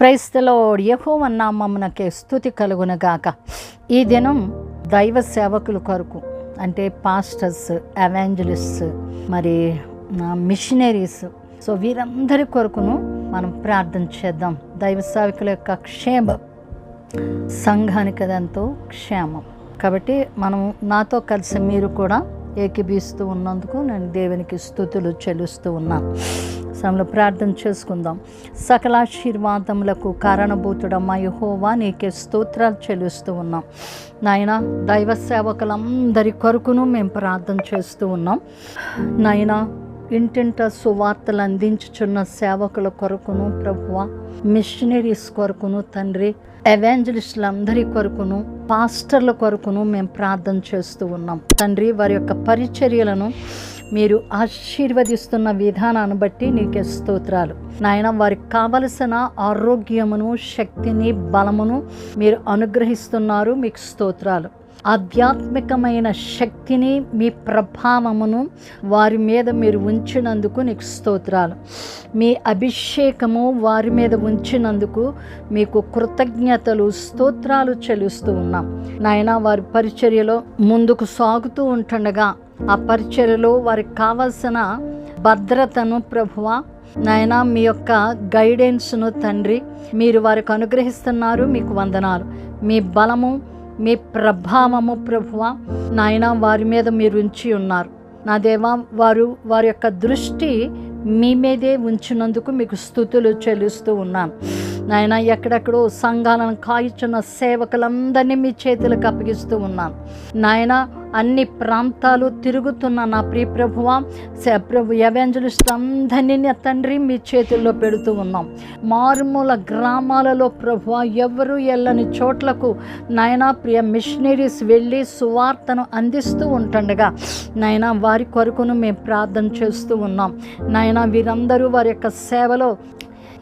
క్రైస్తలో యహోవ నామమునకే స్థుతి కలుగునగాక. ఈ దినం దైవ సేవకుల కొరకు అంటే పాస్టర్స్ అవాంజలిస్ట్స్ మరి మిషనరీస్ సో వీరందరి కొరకును మనం ప్రార్థన చేద్దాం. దైవ సేవకుల యొక్క క్షేమం సంఘానికి అదంతో క్షేమం. కాబట్టి మనం నాతో కలిసి మీరు కూడా ఏకీభిస్తూ ఉన్నందుకు నేను దేవునికి స్థుతులు చెల్లిస్తూ ఉన్నాను. సమయంలో ప్రార్థన చేసుకుందాం. సకలాశీర్వాదములకు కారణభూతుడమ్మా యహోవా నీకే స్తోత్రాలు చెల్లిస్తూ ఉన్నాం. నాయన దైవ సేవకులందరి కొరకును మేము ప్రార్థన చేస్తూ ఉన్నాం. నాయన ఇంటింట సువార్తలు అందించుచున్న సేవకుల కొరకును ప్రభువ మిషనరీస్ కొరకును తండ్రి ఎవాంజలిస్టులందరి కొరకును పాస్టర్ల కొరకును మేము ప్రార్థన చేస్తూ ఉన్నాం. తండ్రి వారి యొక్క పరిచర్యలను మీరు ఆశీర్వదిస్తున్న విధానాన్ని బట్టి నీకే స్తోత్రాలు. నాయన వారికి కావలసిన ఆరోగ్యమును శక్తిని బలమును మీరు అనుగ్రహిస్తున్నారు మీకు స్తోత్రాలు. ఆధ్యాత్మికమైన శక్తిని మీ ప్రభావమును వారి మీద మీరు ఉంచినందుకు నీకు స్తోత్రాలు. మీ అభిషేకము వారి మీద ఉంచినందుకు మీకు కృతజ్ఞతలు స్తోత్రాలు చెల్లిస్తూ ఉన్నాం. నాయన వారి పరిచర్యలో ముందుకు సాగుతూ ఉంటుండగా ఆ పరిచర్యలో వారికి కావలసిన భద్రతను ప్రభువ నాయన మీ యొక్క గైడెన్స్ను తండ్రి మీరు వారికి అనుగ్రహిస్తున్నారు మీకు వందనాలు. మీ బలము మీ ప్రభావము ప్రభువ నాయన వారి మీద మీరు ఉంచి ఉన్నారు. నా దేవా వారు వారి యొక్క దృష్టి మీ మీదే ఉంచినందుకు మీకు స్థుతులు చెల్లిస్తూ ఉన్నాను. నాయన ఎక్కడెక్కడో సంఘాలను కాయిచున్న సేవకులందరినీ మీ చేతులకు అప్పగిస్తూ ఉన్నాను నాయన అన్ని ప్రాంతాలు తిరుగుతున్న నా ప్రియ ప్రభువ ప్రభు ఎవెంజలిస్ట్ అందరినీ తండ్రి మీ చేతుల్లో పెడుతూ ఉన్నాం. మారుమూల గ్రామాలలో ప్రభువ ఎవరు వెళ్ళని చోట్లకు నాయన ప్రియ మిషనరీస్ వెళ్ళి సువార్తను అందిస్తూ ఉంటుండగా నాయన వారి కొరకును మేము ప్రార్థన చేస్తూ ఉన్నాం. నాయన వీరందరూ వారి యొక్క సేవలో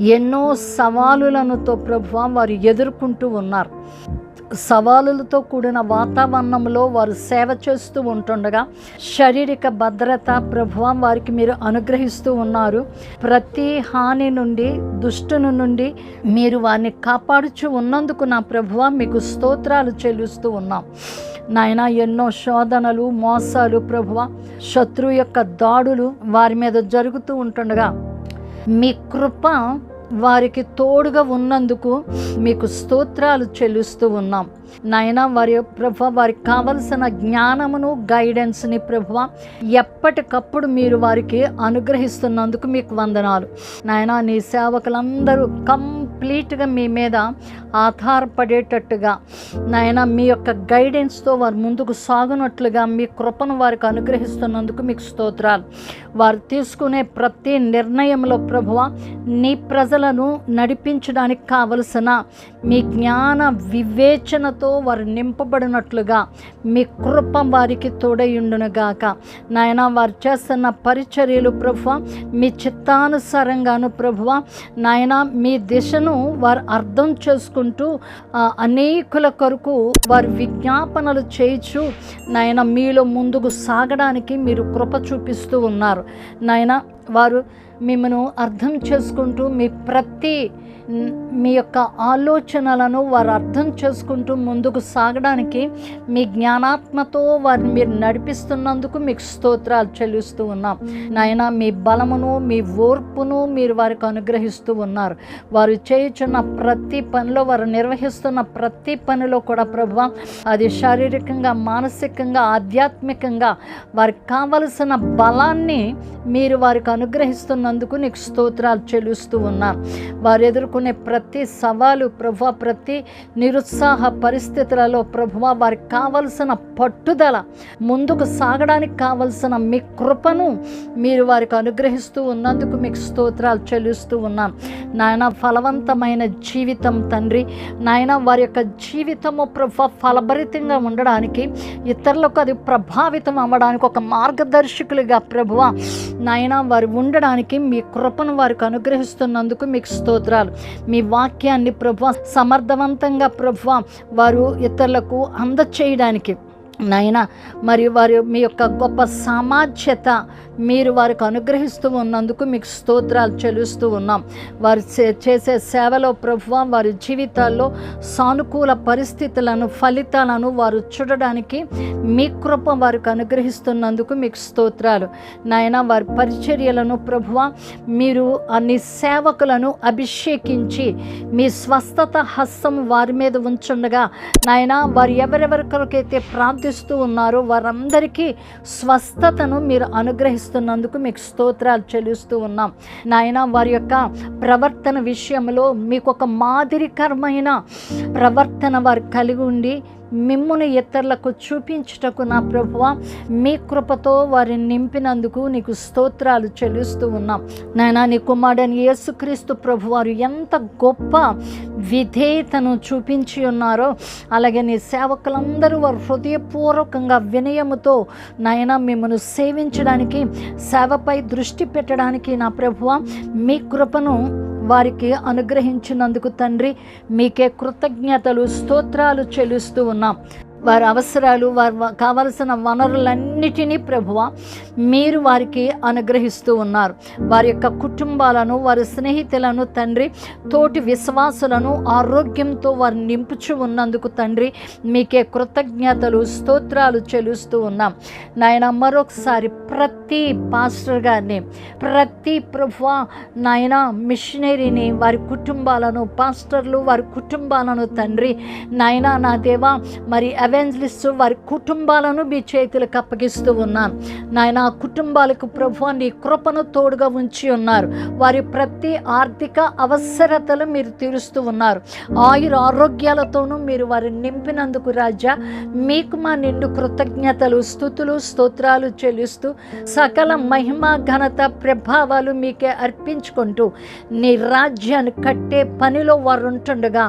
ఎన్నో సవాలులనుతో ప్రభు వారు ఎదుర్కొంటూ ఉన్నారు. సవాలులతో కూడిన వాతావరణంలో వారు సేవ చేస్తూ ఉంటుండగా శారీరక భద్రత ప్రభావం వారికి మీరు అనుగ్రహిస్తూ ఉన్నారు. ప్రతి హాని నుండి దుష్టుని నుండి మీరు వారిని కాపాడుచు ఉన్నందుకు నా ప్రభువ మీకు స్తోత్రాలు చెల్లిస్తూ ఉన్నాం. నాయన ఎన్నో శోధనలు మోసాలు ప్రభువ శత్రు యొక్క దాడులు వారి మీద జరుగుతూ ఉంటుండగా మీ కృప వారికి తోడుగా ఉన్నందుకు మీకు స్తోత్రాలు చెల్లిస్తూ ఉన్నాం. నాయన వారి ప్రభు వారికి కావలసిన జ్ఞానమును గైడెన్స్ని ప్రభు ఎప్పటికప్పుడు మీరు వారికి అనుగ్రహిస్తున్నందుకు మీకు వందనాలు. నాయన నీ సేవకులందరూ కంప్లీట్గా మీ మీద ఆధారపడేటట్టుగా నాయన మీ యొక్క గైడెన్స్తో వారు ముందుకు సాగునట్లుగా మీ కృపను వారికి అనుగ్రహిస్తున్నందుకు మీకు స్తోత్రాలు. వారు తీసుకునే ప్రతి నిర్ణయంలో ప్రభువ నీ ప్రజలను నడిపించడానికి కావలసిన మీ జ్ఞాన వివేచనతో వారు నింపబడినట్లుగా మీ కృప వారికి తోడయుండునుగాక నాయన వారు చేస్తున్న పరిచర్యలు ప్రభువ మీ చిత్తానుసారంగాను ప్రభువ నాయన మీ దిశను వారు అర్థం చేసుకుంటూ అనేకుల కొరకు వారు విజ్ఞాపనలు చేయొచ్చు నాయన మీలో ముందుకు సాగడానికి మీరు కృప చూపిస్తూ ఉన్నారు. నాయన వారు మిమ్మను అర్థం చేసుకుంటూ మీ ప్రతి మీ యొక్క ఆలోచనలను వారు అర్థం చేసుకుంటూ ముందుకు సాగడానికి మీ జ్ఞానాత్మతో వారిని మీరు నడిపిస్తున్నందుకు మీకు స్తోత్రాలు చెల్లిస్తూ ఉన్నాం. నాయన మీ బలమును మీ ఓర్పును మీరు వారికి అనుగ్రహిస్తూ ఉన్నారు. వారు చేయుచున్న ప్రతి పనిలో వారు నిర్వహిస్తున్న ప్రతి పనిలో కూడా ప్రభు అది శారీరకంగా మానసికంగా ఆధ్యాత్మికంగా వారికి కావలసిన బలాన్ని మీరు వారికి అనుగ్రహిస్తున్నందుకు నీకు స్తోత్రాలు చెల్లిస్తూ ఉన్నా. వారు ఎదుర్కొనే ప్రతి సవాలు ప్రభు ప్రతి నిరుత్సాహ పరిస్థితులలో ప్రభు వారికి కావలసిన పట్టుదల ముందుకు సాగడానికి కావలసిన మీ కృపను మీరు వారికి అనుగ్రహిస్తూ ఉన్నందుకు మీకు స్తోత్రాలు చెల్లిస్తూ ఉన్నాం. నాయన ఫలవంతమైన జీవితం తండ్రి. నాయన వారి యొక్క జీవితము ప్రభు ఫలభరితంగా ఉండడానికి ఇతరులకు అది ప్రభావితం అవ్వడానికి ఒక మార్గదర్శకులుగా ప్రభువ నాయన వారు ఉండడానికి మీ కృపను వారికి అనుగ్రహిస్తున్నందుకు మీకు స్తోత్రాలు. మీ వాక్యాన్ని ప్రభు సమర్థవంతంగా ప్రభు వారు ఇతరులకు అందచేయడానికి నాయన మరి వారి మీ యొక్క గొప్ప సామాజ్యత మీరు వారికి అనుగ్రహిస్తూ ఉన్నందుకు మీకు స్తోత్రాలు చెల్లిస్తూ ఉన్నాం. వారు చేసే సేవలో ప్రభువ వారి జీవితాల్లో సానుకూల పరిస్థితులను ఫలితాలను వారు చూడడానికి మీ కృప వారికి అనుగ్రహిస్తున్నందుకు మీకు స్తోత్రాలు. నాయన వారి పరిచర్యలను ప్రభువ మీరు అన్ని సేవకులను అభిషేకించి మీ స్వస్థత హస్తం వారి మీద ఉంచుండగా నాయన వారు ఎవరెవరికైతే ప్రార్థిస్తూ ఉన్నారో. వారందరికీ స్వస్థతను మీరు అనుగ్రహిస్తున్నందుకు మీకు స్తోత్రాలు చెల్లిస్తూ ఉన్నాం. నాయన వారి యొక్క ప్రవర్తన విషయంలో మీకు ఒక మాదిరికరమైన ప్రవర్తన వారు కలిగి ఉండి మిమ్మును ఇతరులకు చూపించుటకు నా ప్రభువ మీ కృపతో వారిని నింపినందుకు నీకు స్తోత్రాలు చెల్లిస్తూ ఉన్నాం. నాయనా నీ కుమారుడని యేసుక్రీస్తు ప్రభు వారు ఎంత గొప్ప విధేయతను చూపించి ఉన్నారో అలాగే నీ సేవకులందరూ వారు హృదయపూర్వకంగా వినయముతో నాయన మిమ్మను సేవించడానికి సేవపై దృష్టి పెట్టడానికి నా ప్రభువ మీ కృపను వారికి అనుగ్రహించినందుకు తండ్రి మీకే కృతజ్ఞతలు స్తోత్రాలు చెల్లిస్తూ ఉన్నాం. వారి అవసరాలు వారి కావలసిన వనరులన్నిటినీ ప్రభువ మీరు వారికి అనుగ్రహిస్తూ ఉన్నారు. వారి యొక్క కుటుంబాలను వారి స్నేహితులను తండ్రి తోటి విశ్వాసులను ఆరోగ్యంతో వారు నింపుచు ఉన్నందుకు తండ్రి మీకే కృతజ్ఞతలు స్తోత్రాలు చెల్లిస్తూ ఉన్నాం. నాయన మరొకసారి ప్రతి పాస్టర్ గారిని ప్రతి ప్రభువ నాయన మిషనరీని వారి కుటుంబాలను పాస్టర్లు వారి కుటుంబాలను తండ్రి నాయన నా దేవా మరి ఎవెంజలిస్ట్ వారి కుటుంబాలను మీ చేతులకు అప్పగిస్తూ ఉన్నాను నాయన ఆ కుటుంబాలకు ప్రభు నీ కృపను తోడుగా ఉంచి ఉన్నారు. వారి ప్రతి ఆర్థిక అవసరతలు మీరు తీరుస్తూ ఉన్నారు. ఆయుర ఆరోగ్యాలతోనూ మీరు వారిని నింపినందుకు రాజా మీకు మా నిండు కృతజ్ఞతలు స్థుతులు స్తోత్రాలు చెల్లిస్తూ సకల మహిమ ఘనత ప్రభావాలు మీకే అర్పించుకుంటూ నీ రాజ్యాన్ని కట్టే పనిలో వారు ఉంటుండగా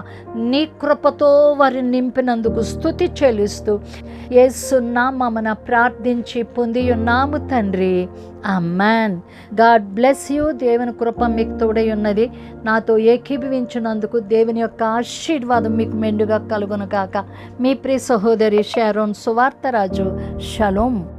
నీ కృపతో వారిని నింపినందుకు స్థుతి చెల్లిస్తూ ఏసున్నామన ప్రార్థించి పొంది ఉన్నాము తండ్రి. అమ్మాన్ గాడ్ బ్లెస్ యూ. దేవుని కృప మీకు తోడై ఉన్నది. నాతో ఏకీభవించినందుకు దేవుని యొక్క ఆశీర్వాదం మీకు మెండుగా కలుగును కాక మీ ప్రియ సహోదరి షారోన్ సువార్తరాజు. షలోం.